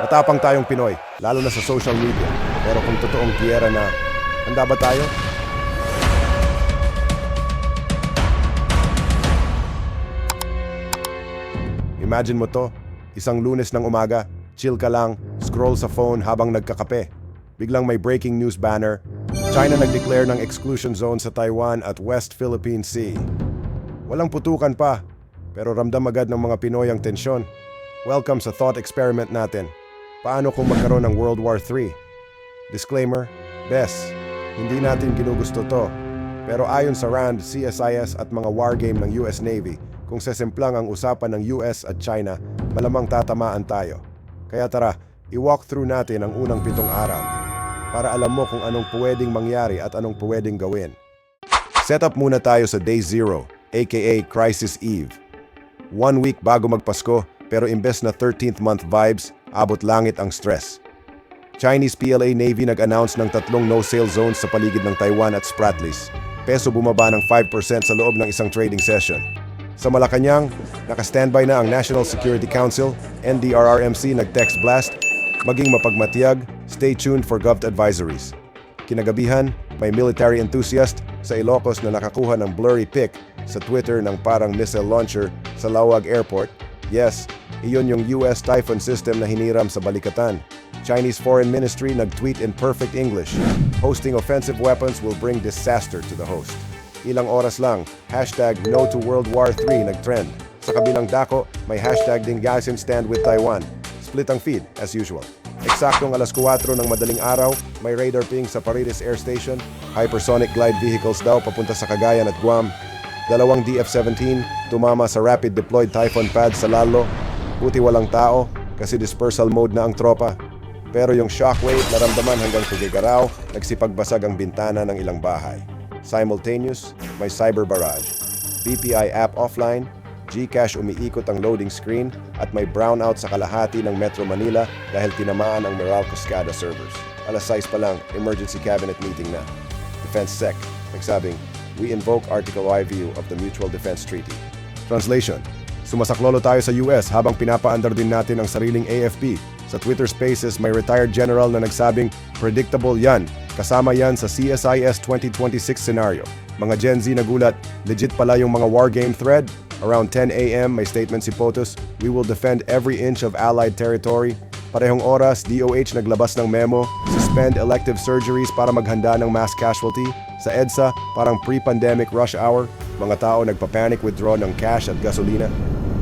Matapang tayong Pinoy, lalo na sa social media. Pero kung totoong tiyera na, handa ba tayo? Imagine mo to, isang lunes ng umaga, chill ka lang, scroll sa phone habang nagkakape. Biglang may breaking news banner, China nag-declare ng exclusion zone sa Taiwan at West Philippine Sea. Walang putukan pa, pero ramdam agad ng mga Pinoy ang tensyon. Welcome sa thought experiment natin. Paano kung magkaroon ng World War III? Disclaimer, Bes, hindi natin ginugusto to. Pero ayon sa RAND, CSIS at mga wargame ng US Navy, kung sesimplang ang usapan ng US at China, malamang tatamaan tayo. Kaya tara, i-walk through natin ang unang pitong araw para alam mo kung anong pwedeng mangyari at anong pwedeng gawin. Setup muna tayo sa Day Zero, aka Crisis Eve. One week bago magpasko, pero imbes na 13th month vibes, abot langit ang stress. Chinese PLA Navy nag-announce ng tatlong no-sail zones sa paligid ng Taiwan at Spratlys. Peso bumaba ng 5% sa loob ng isang trading session. Sa Malacanang, naka-standby na ang National Security Council, NDRRMC nag-text blast, maging mapagmatiyag, stay tuned for Gov advisories. Kinagabihan, may military enthusiast sa Ilocos na nakakuha ng blurry pic sa Twitter ng parang missile launcher sa Lawag Airport. Yes, iyon yung US Typhoon system na hiniram sa Balikatan. Chinese Foreign Ministry nag-tweet in perfect English. Hosting offensive weapons will bring disaster to the host. Ilang oras lang, hashtag no to World War III nag-trend. Sa kabilang dako, may hashtag din Gasim stand with Taiwan. Split ang feed, as usual. Eksaktong alas 4 ng madaling araw, may radar ping sa Parides Air Station. Hypersonic glide vehicles daw papunta sa Cagayan at Guam. Dalawang DF-17 tumama sa rapid deployed Typhoon pad sa Lalo. Buti walang tao kasi dispersal mode na ang tropa. Pero yung shockwave naramdaman hanggang Tugigaraw, nagsipagbasag ang bintana ng ilang bahay. Simultaneous, may cyber barrage. BPI app offline, GCash umiikot ang loading screen at may brownout sa kalahati ng Metro Manila dahil tinamaan ang Meralco SCADA servers. Alas 6 pa lang, emergency cabinet meeting na. Defense Sec, nagsabing, we invoke Article I view of the Mutual Defense Treaty. Translation, sumasaklolo tayo sa US habang pinapaandar din natin ang sariling AFP. Sa Twitter Spaces, may retired general na nagsabing, predictable yan, kasama yan sa CSIS 2026 scenario. Mga Gen Z nagulat, legit pala yung mga wargame thread? Around 10 a.m., may statement si POTUS, we will defend every inch of Allied territory. Parehong oras, DOH naglabas ng memo, suspend elective surgeries para maghanda ng mass casualty. Sa EDSA, parang pre-pandemic rush hour, mga tao nagpa-panic withdraw ng cash at gasolina.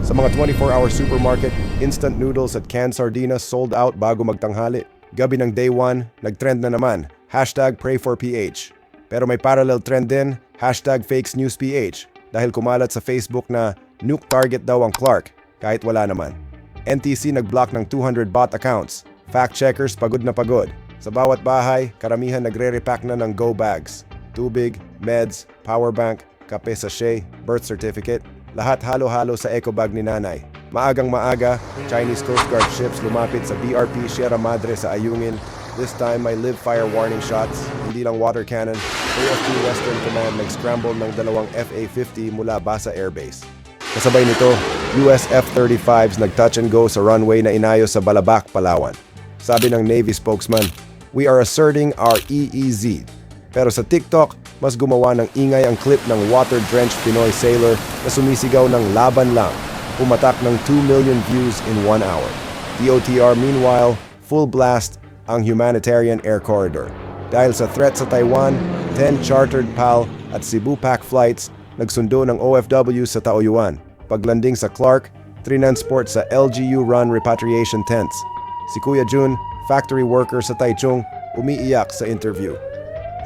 Sa mga 24-hour supermarket, instant noodles at canned sardinas sold out bago magtanghali. Gabi ng day 1, nag-trend na naman, hashtag pray4ph. Pero may parallel trend din, hashtag fakesnewsph, dahil kumalat sa Facebook na nuke target daw ang Clark, kahit wala naman. NTC nag-block ng 200 bot accounts. Fact-checkers pagod na pagod. Sa bawat bahay, karamihan nagre-repack na ng go bags. Tubig, meds, power bank, kape sachet, birth certificate, lahat halo-halo sa eco bag ni nanay. Maagang maaga, Chinese Coast Guard ships lumapit sa BRP Sierra Madre sa Ayungin. This time may live fire warning shots, hindi lang water cannon. AFP Western Command nag-scramble ng dalawang FA-50 mula Basa Air Base. Kasabay nito, US F-35s nag-touch and go sa runway na inayos sa Balabac, Palawan. Sabi ng Navy spokesman, We are asserting our EEZ. Pero sa TikTok, mas gumawa ng ingay ang clip ng water-drenched Pinoy sailor na sumisigaw ng laban lang. Pumatak ng 2 million views in 1 hour. DOTR meanwhile, full blast ang humanitarian air corridor. Dahil sa threat sa Taiwan, 10 chartered PAL at Cebu Pack flights nagsundo ng OFW sa Taoyuan. Paglanding sa Clark, trinansport sa LGU-run repatriation tents. Si Kuya Jun, factory worker sa Taichung, umiiyak sa interview.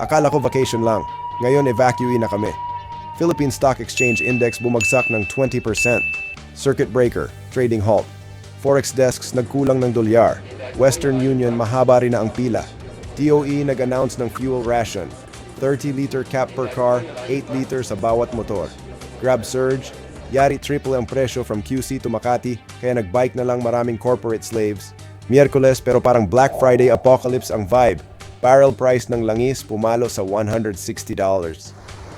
Akala ko vacation lang. Ngayon evacuee na kami. Philippine Stock Exchange Index bumagsak ng 20%. Circuit breaker, trading halt. Forex desks nagkulang ng dolyar. Western Union mahaba rin na ang pila. DOE nag-announce ng fuel ration. 30-liter cap per car, 8 liters sa bawat motor. Grab surge, yari triple ang presyo from QC to Makati kaya nagbike na lang maraming corporate slaves. Miyerkules pero parang Black Friday apocalypse ang vibe. Barrel price ng langis pumalo sa $160.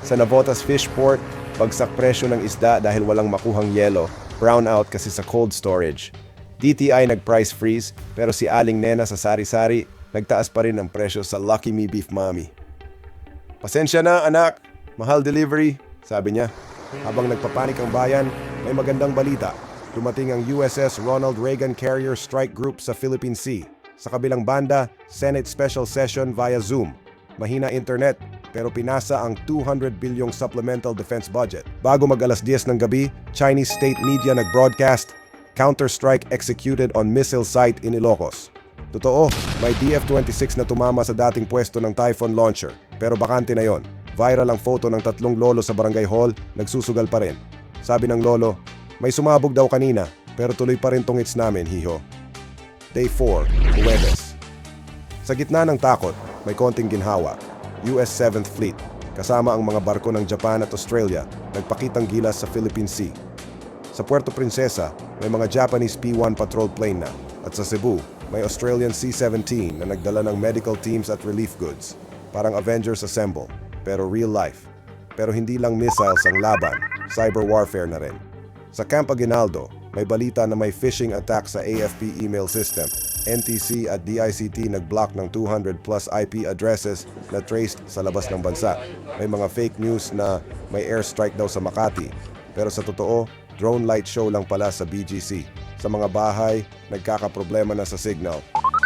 Sa Navotas Fishport, bagsak presyo ng isda dahil walang makuhang yelo, brown out kasi sa cold storage. DTI nag-price freeze pero si Aling Nena sa sari-sari nagtaas pa rin ang presyo sa Lucky Me Beef Mommy. Pasensya na anak, mahal delivery, sabi niya. Habang nagpapanik ang bayan, may magandang balita. Dumating ang USS Ronald Reagan Carrier Strike Group sa Philippine Sea. Sa kabilang banda, Senate Special Session via Zoom. Mahina internet, pero pinasa ang 200 bilyong supplemental defense budget. Bago mag alas 10 ng gabi, Chinese state media nag-broadcast, counter-strike executed on missile site in Ilocos. Totoo, may DF-26 na tumama sa dating pwesto ng Typhoon launcher, pero bakante na yon. Viral ang photo ng tatlong lolo sa barangay hall, nagsusugal pa rin. Sabi ng lolo, may sumabog daw kanina, pero tuloy pa rin tong hits namin, hiho. Day 4, Huwebes. Sa gitna ng takot, may konting ginhawa. US 7th Fleet, kasama ang mga barko ng Japan at Australia, nagpakitang gilas sa Philippine Sea. Sa Puerto Princesa, may mga Japanese P-1 patrol plane na. At sa Cebu, may Australian C-17 na nagdala ng medical teams at relief goods. Parang Avengers Assemble, pero real life. Pero hindi lang missiles ang laban, cyber warfare na rin. Sa Camp Aguinaldo, may balita na may phishing attack sa AFP email system. NTC at DICT nag-block ng 200 plus IP addresses na traced sa labas ng bansa. May mga fake news na may airstrike daw sa Makati. Pero sa totoo, drone light show lang pala sa BGC. Sa mga bahay, nagkakaproblema na sa signal.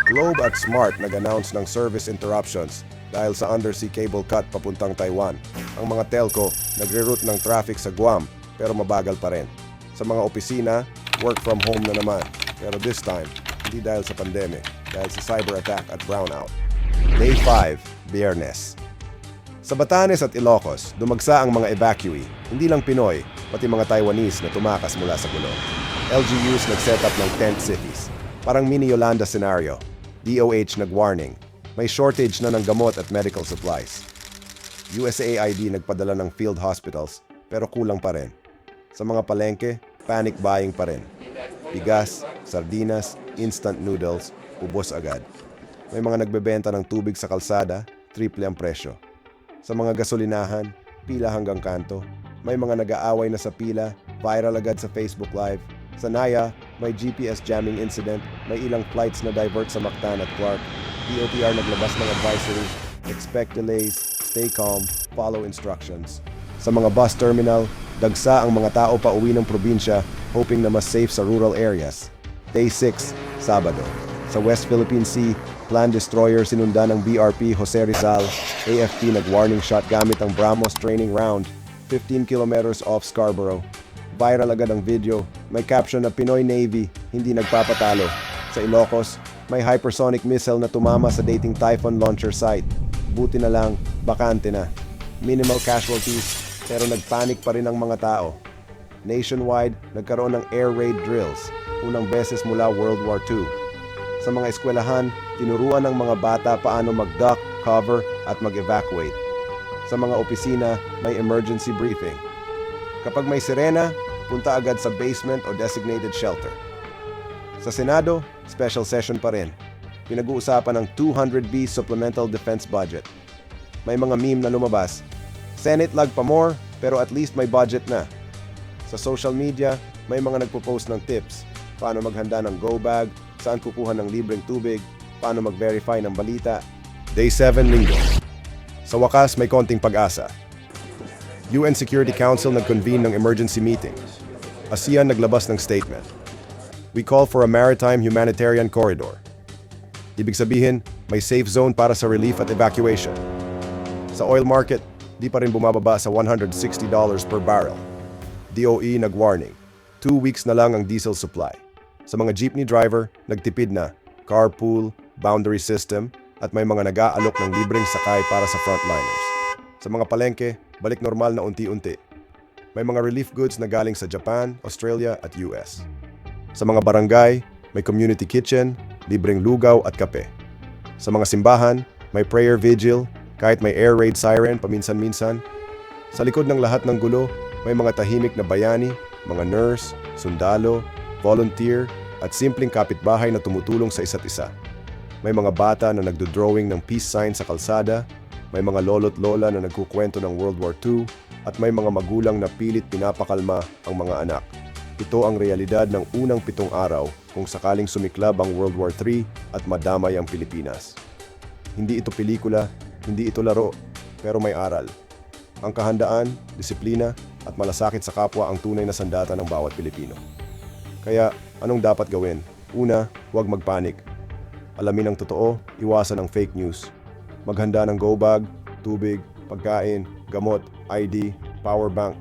Globe at Smart nag-announce ng service interruptions dahil sa undersea cable cut papuntang Taiwan. Ang mga telco nagre-route ng traffic sa Guam pero mabagal pa rin. Sa mga opisina, work from home na naman. Pero this time, hindi dahil sa pandemic, dahil sa cyber attack at brownout. Day 5, Biyernes. Sa Batanes at Ilocos, dumagsa ang mga evacuee, hindi lang Pinoy, pati mga Taiwanese na tumakas mula sa gulo. LGUs nag-set up ng tent cities. Parang mini Yolanda scenario. DOH nag-warning. May shortage na ng gamot at medical supplies. USAID nagpadala ng field hospitals, pero kulang pa rin. Sa mga palengke, panic buying pa rin. Bigas, sardinas, instant noodles, ubos agad. May mga nagbebenta ng tubig sa kalsada, triple ang presyo. Sa mga gasolinahan, pila hanggang kanto. May mga nag-aaway na sa pila, viral agad sa Facebook Live. Sa Naya, may GPS jamming incident, may ilang flights na divert sa Mactan at Clark. DOTR naglabas ng advisory, expect delays, stay calm, follow instructions. Sa mga bus terminal, dagsa ang mga tao pa uwi ng probinsya hoping na mas safe sa rural areas. Day 6, Sabado. Sa West Philippine Sea, planned destroyer sinundan ng BRP Jose Rizal. AFP nag-warning shot gamit ang BrahMos training round, 15 kilometers off Scarborough. Viral agad ang video. May caption na Pinoy Navy, hindi nagpapatalo. Sa Ilocos, may hypersonic missile na tumama sa dating Typhoon launcher site. Buti na lang, bakante na. Minimal casualties, pero nagpanik pa rin ang mga tao. Nationwide, nagkaroon ng air raid drills, unang beses mula World War II. Sa mga eskwelahan, tinuruan ng mga bata paano mag-duck, cover, at mag-evacuate. Sa mga opisina, may emergency briefing. Kapag may sirena, punta agad sa basement o designated shelter. Sa Senado, special session pa rin. Pinag-uusapan ang 200B supplemental defense budget. May mga meme na lumabas. Senate lag pa more, pero at least may budget na. Sa social media, may mga nagpo-post ng tips. Paano maghanda ng go bag, saan kukuha ng libreng tubig, paano mag-verify ng balita. Day 7 linggo. Sa wakas, may konting pag-asa. UN Security Council nag-convene ng emergency meeting. ASEAN naglabas ng statement. We call for a maritime humanitarian corridor. Ibig sabihin, may safe zone para sa relief at evacuation. Sa oil market, di pa rin bumababa sa $160 per barrel. DOE nag-warning. Two weeks na lang ang diesel supply. Sa mga jeepney driver, nagtipid na, carpool, boundary system, at may mga nag-aalok ng libreng sakay para sa frontliners. Sa mga palengke, balik normal na unti-unti. May mga relief goods na galing sa Japan, Australia at US. Sa mga barangay, may community kitchen, libreng lugaw at kape. Sa mga simbahan, may prayer vigil, kahit may air raid siren paminsan-minsan. Sa likod ng lahat ng gulo, may mga tahimik na bayani, mga nurse, sundalo, volunteer, at simpleng kapitbahay na tumutulong sa isa't isa. May mga bata na nagdo-drawing ng peace sign sa kalsada, may mga lolo't lola na nagkukwento ng World War II, at may mga magulang na pilit pinapakalma ang mga anak. Ito ang realidad ng unang pitong araw kung sakaling sumiklab ang World War III at madamay ang Pilipinas. Hindi ito pelikula, hindi ito laro, pero may aral. Ang kahandaan, disiplina, at malasakit sa kapwa ang tunay na sandata ng bawat Pilipino. Kaya, anong dapat gawin? Una, huwag magpanik. Alamin ang totoo, iwasan ang fake news. Maghanda ng go bag, tubig, pagkain, gamot, ID, power bank.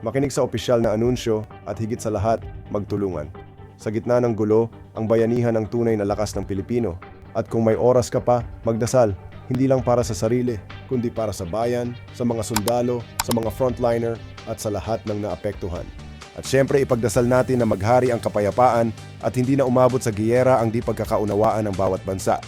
Makinig sa opisyal na anunsyo at higit sa lahat, magtulungan. Sa gitna ng gulo, ang bayanihan ang tunay na lakas ng Pilipino. At kung may oras ka pa, magdasal. Hindi lang para sa sarili, kundi para sa bayan, sa mga sundalo, sa mga frontliner, at sa lahat ng naapektuhan. At syempre ipagdasal natin na maghari ang kapayapaan at hindi na umabot sa giyera ang di pagkakaunawaan ng bawat bansa.